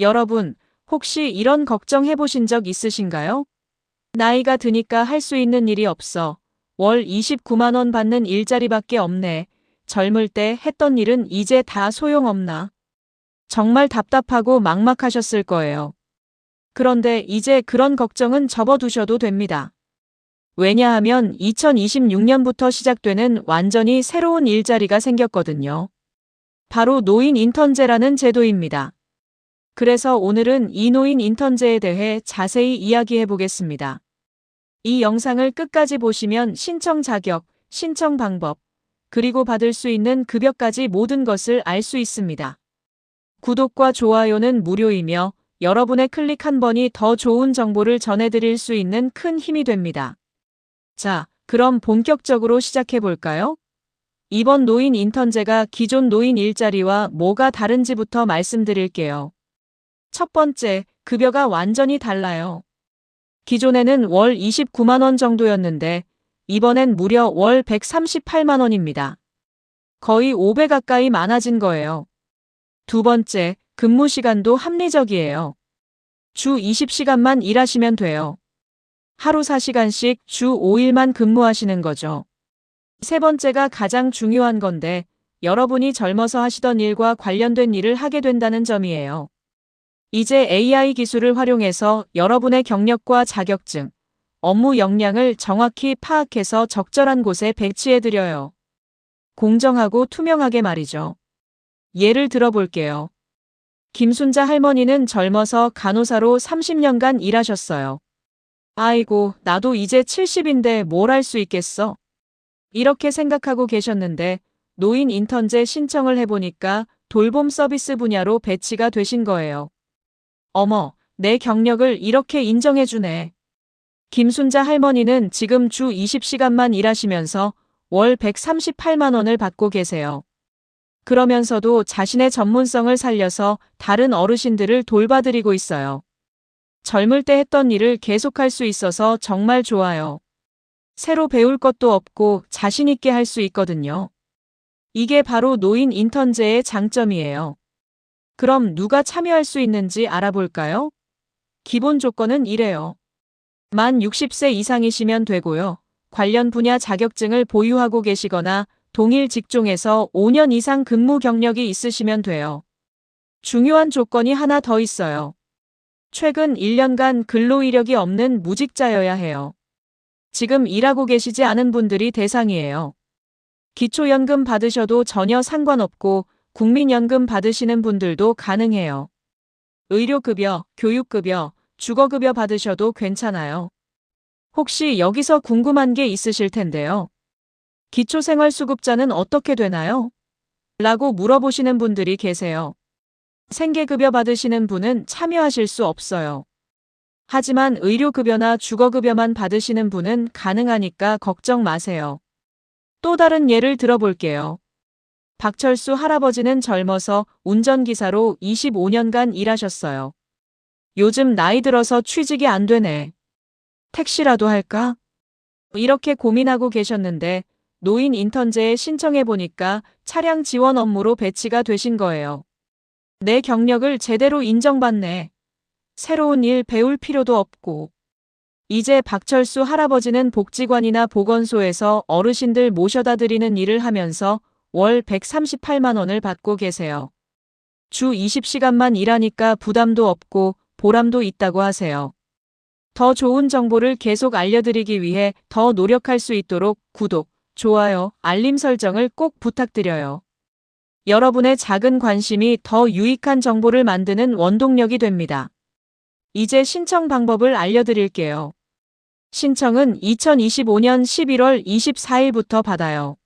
여러분, 혹시 이런 걱정 해보신 적 있으신가요? 나이가 드니까 할 수 있는 일이 없어. 월 29만원 받는 일자리밖에 없네. 젊을 때 했던 일은 이제 다 소용없나. 정말 답답하고 막막하셨을 거예요. 그런데 이제 그런 걱정은 접어두셔도 됩니다. 왜냐하면 2026년부터 시작되는 완전히 새로운 일자리가 생겼거든요. 바로 노인 인턴제라는 제도입니다. 그래서 오늘은 이 노인 인턴제에 대해 자세히 이야기해 보겠습니다. 이 영상을 끝까지 보시면 신청 자격, 신청 방법, 그리고 받을 수 있는 급여까지 모든 것을 알 수 있습니다. 구독과 좋아요는 무료이며 여러분의 클릭 한 번이 더 좋은 정보를 전해드릴 수 있는 큰 힘이 됩니다. 자, 그럼 본격적으로 시작해 볼까요? 이번 노인 인턴제가 기존 노인 일자리와 뭐가 다른지부터 말씀드릴게요. 첫 번째, 급여가 완전히 달라요. 기존에는 월 29만원 정도였는데, 이번엔 무려 월 138만원입니다. 거의 5배 가까이 많아진 거예요. 두 번째, 근무 시간도 합리적이에요. 주 20시간만 일하시면 돼요. 하루 4시간씩 주 5일만 근무하시는 거죠. 세 번째가 가장 중요한 건데 여러분이 젊어서 하시던 일과 관련된 일을 하게 된다는 점이에요. 이제 AI 기술을 활용해서 여러분의 경력과 자격증, 업무 역량을 정확히 파악해서 적절한 곳에 배치해드려요. 공정하고 투명하게 말이죠. 예를 들어볼게요. 김순자 할머니는 젊어서 간호사로 30년간 일하셨어요. 아이고, 나도 이제 70인데 뭘 할 수 있겠어? 이렇게 생각하고 계셨는데 노인 인턴제 신청을 해보니까 돌봄 서비스 분야로 배치가 되신 거예요. 어머, 내 경력을 이렇게 인정해주네. 김순자 할머니는 지금 주 20시간만 일하시면서 월 138만 원을 받고 계세요. 그러면서도 자신의 전문성을 살려서 다른 어르신들을 돌봐드리고 있어요. 젊을 때 했던 일을 계속할 수 있어서 정말 좋아요. 새로 배울 것도 없고 자신있게 할 수 있거든요. 이게 바로 노인 인턴제의 장점이에요. 그럼 누가 참여할 수 있는지 알아볼까요? 기본 조건은 이래요. 만 60세 이상이시면 되고요. 관련 분야 자격증을 보유하고 계시거나 동일 직종에서 5년 이상 근무 경력이 있으시면 돼요. 중요한 조건이 하나 더 있어요. 최근 1년간 근로 이력이 없는 무직자여야 해요. 지금 일하고 계시지 않은 분들이 대상이에요. 기초연금 받으셔도 전혀 상관없고 국민연금 받으시는 분들도 가능해요. 의료급여, 교육급여, 주거급여 받으셔도 괜찮아요. 혹시 여기서 궁금한 게 있으실 텐데요. 기초생활수급자는 어떻게 되나요? 라고 물어보시는 분들이 계세요. 생계급여 받으시는 분은 참여하실 수 없어요. 하지만 의료급여나 주거급여만 받으시는 분은 가능하니까 걱정 마세요. 또 다른 예를 들어볼게요. 박철수 할아버지는 젊어서 운전기사로 25년간 일하셨어요. 요즘 나이 들어서 취직이 안 되네. 택시라도 할까? 이렇게 고민하고 계셨는데 노인 인턴제에 신청해 보니까 차량 지원 업무로 배치가 되신 거예요. 내 경력을 제대로 인정받네. 새로운 일 배울 필요도 없고. 이제 박철수 할아버지는 복지관이나 보건소에서 어르신들 모셔다 드리는 일을 하면서 월 138만원을 받고 계세요. 주 20시간만 일하니까 부담도 없고 보람도 있다고 하세요. 더 좋은 정보를 계속 알려드리기 위해 더 노력할 수 있도록 구독, 좋아요, 알림 설정을 꼭 부탁드려요. 여러분의 작은 관심이 더 유익한 정보를 만드는 원동력이 됩니다. 이제 신청 방법을 알려드릴게요. 신청은 2025년 11월 24일부터 받아요.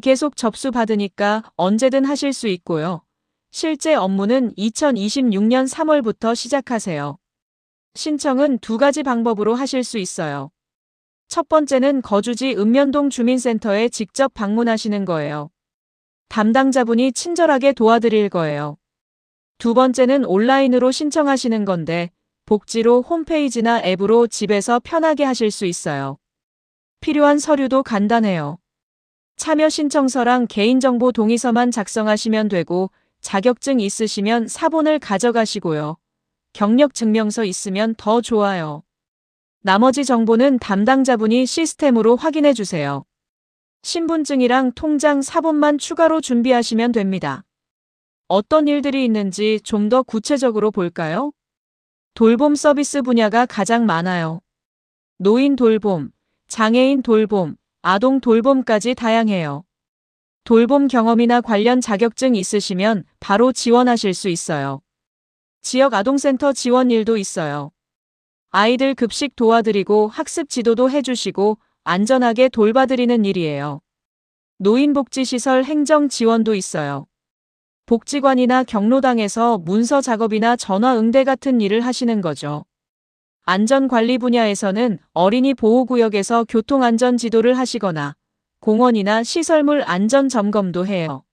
계속 접수 받으니까 언제든 하실 수 있고요. 실제 업무는 2026년 3월부터 시작하세요. 신청은 두 가지 방법으로 하실 수 있어요. 첫 번째는 거주지 읍면동 주민센터에 직접 방문하시는 거예요. 담당자분이 친절하게 도와드릴 거예요. 두 번째는 온라인으로 신청하시는 건데 복지로 홈페이지나 앱으로 집에서 편하게 하실 수 있어요. 필요한 서류도 간단해요. 참여 신청서랑 개인정보 동의서만 작성하시면 되고 자격증 있으시면 사본을 가져가시고요. 경력 증명서 있으면 더 좋아요. 나머지 정보는 담당자분이 시스템으로 확인해 주세요. 신분증이랑 통장 사본만 추가로 준비하시면 됩니다. 어떤 일들이 있는지 좀 더 구체적으로 볼까요? 돌봄 서비스 분야가 가장 많아요. 노인 돌봄, 장애인 돌봄, 아동 돌봄까지 다양해요. 돌봄 경험이나 관련 자격증 있으시면 바로 지원하실 수 있어요. 지역 아동센터 지원 일도 있어요. 아이들 급식 도와드리고 학습 지도도 해주시고 안전하게 돌봐드리는 일이에요. 노인복지시설 행정 지원도 있어요. 복지관이나 경로당에서 문서 작업이나 전화 응대 같은 일을 하시는 거죠. 안전관리 분야에서는 어린이 보호구역에서 교통안전 지도를 하시거나 공원이나 시설물 안전 점검도 해요.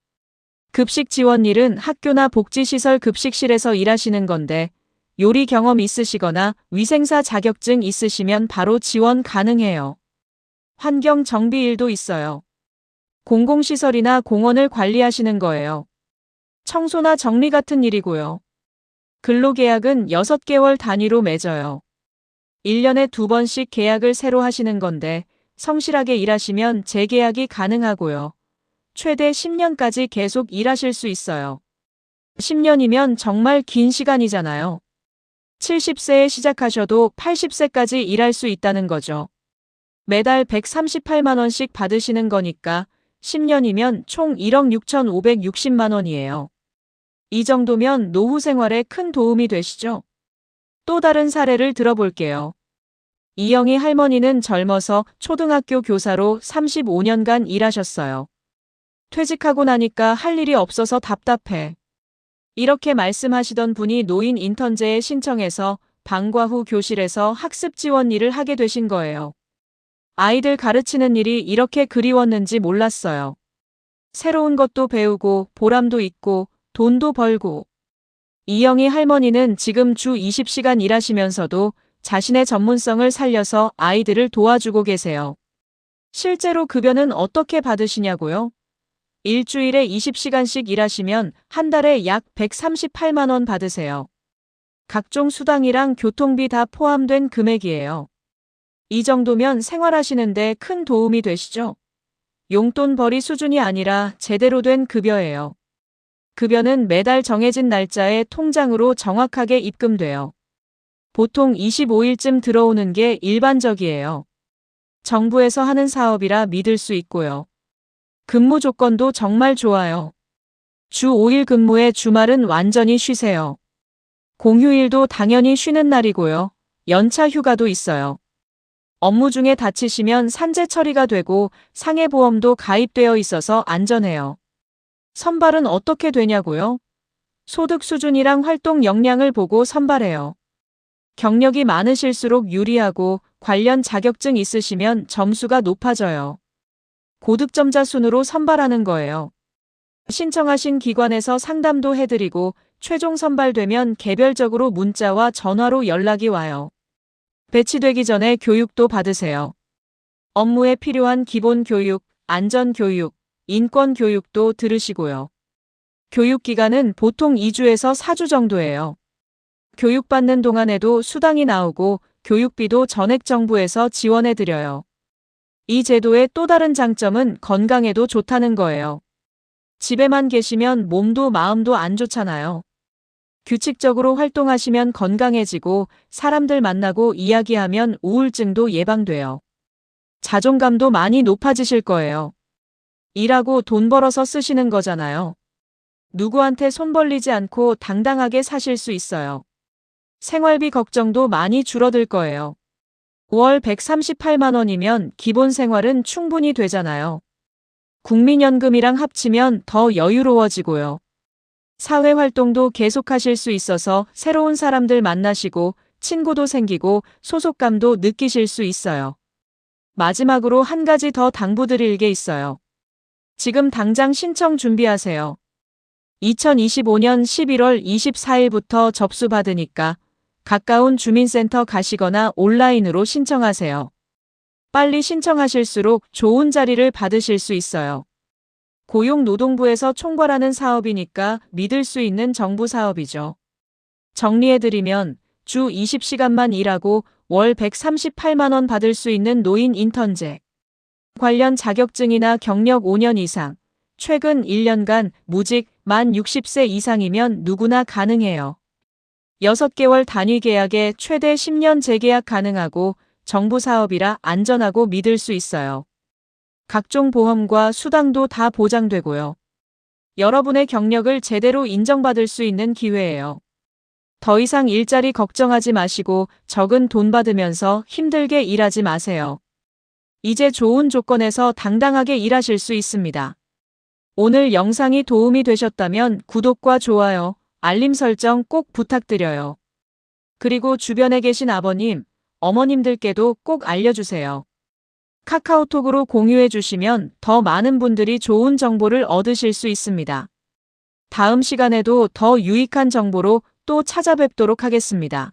급식 지원 일은 학교나 복지시설 급식실에서 일하시는 건데 요리 경험 있으시거나 위생사 자격증 있으시면 바로 지원 가능해요. 환경 정비 일도 있어요. 공공시설이나 공원을 관리하시는 거예요. 청소나 정리 같은 일이고요. 근로계약은 6개월 단위로 맺어요. 1년에 두 번씩 계약을 새로 하시는 건데 성실하게 일하시면 재계약이 가능하고요. 최대 10년까지 계속 일하실 수 있어요. 10년이면 정말 긴 시간이잖아요. 70세에 시작하셔도 80세까지 일할 수 있다는 거죠. 매달 138만원씩 받으시는 거니까 10년이면 총 1억 6,560만 원이에요. 이 정도면 노후 생활에 큰 도움이 되시죠? 또 다른 사례를 들어볼게요. 이영희 할머니는 젊어서 초등학교 교사로 35년간 일하셨어요. 퇴직하고 나니까 할 일이 없어서 답답해. 이렇게 말씀하시던 분이 노인 인턴제에 신청해서 방과 후 교실에서 학습 지원 일을 하게 되신 거예요. 아이들 가르치는 일이 이렇게 그리웠는지 몰랐어요. 새로운 것도 배우고 보람도 있고 돈도 벌고. 이영희 할머니는 지금 주 20시간 일하시면서도 자신의 전문성을 살려서 아이들을 도와주고 계세요. 실제로 급여는 어떻게 받으시냐고요? 일주일에 20시간씩 일하시면 한 달에 약 138만원 받으세요. 각종 수당이랑 교통비 다 포함된 금액이에요. 이 정도면 생활하시는데 큰 도움이 되시죠? 용돈 벌이 수준이 아니라 제대로 된 급여예요. 급여는 매달 정해진 날짜에 통장으로 정확하게 입금돼요. 보통 25일쯤 들어오는 게 일반적이에요. 정부에서 하는 사업이라 믿을 수 있고요. 근무 조건도 정말 좋아요. 주 5일 근무에 주말은 완전히 쉬세요. 공휴일도 당연히 쉬는 날이고요. 연차 휴가도 있어요. 업무 중에 다치시면 산재 처리가 되고 상해보험도 가입되어 있어서 안전해요. 선발은 어떻게 되냐고요? 소득 수준이랑 활동 역량을 보고 선발해요. 경력이 많으실수록 유리하고 관련 자격증 있으시면 점수가 높아져요. 고득점자 순으로 선발하는 거예요. 신청하신 기관에서 상담도 해드리고 최종 선발되면 개별적으로 문자와 전화로 연락이 와요. 배치되기 전에 교육도 받으세요. 업무에 필요한 기본 교육, 안전 교육, 인권 교육도 들으시고요. 교육 기간은 보통 2주에서 4주 정도예요. 교육받는 동안에도 수당이 나오고 교육비도 전액 정부에서 지원해 드려요. 이 제도의 또 다른 장점은 건강에도 좋다는 거예요. 집에만 계시면 몸도 마음도 안 좋잖아요. 규칙적으로 활동하시면 건강해지고 사람들 만나고 이야기하면 우울증도 예방돼요. 자존감도 많이 높아지실 거예요. 일하고 돈 벌어서 쓰시는 거잖아요. 누구한테 손 벌리지 않고 당당하게 사실 수 있어요. 생활비 걱정도 많이 줄어들 거예요. 5월 138만 원이면 기본 생활은 충분히 되잖아요. 국민연금이랑 합치면 더 여유로워지고요. 사회 활동도 계속하실 수 있어서 새로운 사람들 만나시고 친구도 생기고 소속감도 느끼실 수 있어요. 마지막으로 한 가지 더 당부드릴 게 있어요. 지금 당장 신청 준비하세요. 2025년 11월 24일부터 접수 받으니까 가까운 주민센터 가시거나 온라인으로 신청하세요. 빨리 신청하실수록 좋은 자리를 받으실 수 있어요. 고용노동부에서 총괄하는 사업이니까 믿을 수 있는 정부 사업이죠. 정리해드리면 주 20시간만 일하고 월 138만원 받을 수 있는 노인 인턴제. 관련 자격증이나 경력 5년 이상, 최근 1년간 무직 만 60세 이상이면 누구나 가능해요. 6개월 단위 계약에 최대 10년 재계약 가능하고 정부 사업이라 안전하고 믿을 수 있어요. 각종 보험과 수당도 다 보장되고요. 여러분의 경력을 제대로 인정받을 수 있는 기회예요. 더 이상 일자리 걱정하지 마시고 적은 돈 받으면서 힘들게 일하지 마세요. 이제 좋은 조건에서 당당하게 일하실 수 있습니다. 오늘 영상이 도움이 되셨다면 구독과 좋아요, 알림 설정 꼭 부탁드려요. 그리고 주변에 계신 아버님, 어머님들께도 꼭 알려주세요. 카카오톡으로 공유해 주시면 더 많은 분들이 좋은 정보를 얻으실 수 있습니다. 다음 시간에도 더 유익한 정보로 또 찾아뵙도록 하겠습니다.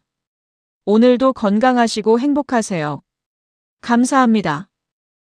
오늘도 건강하시고 행복하세요. 감사합니다.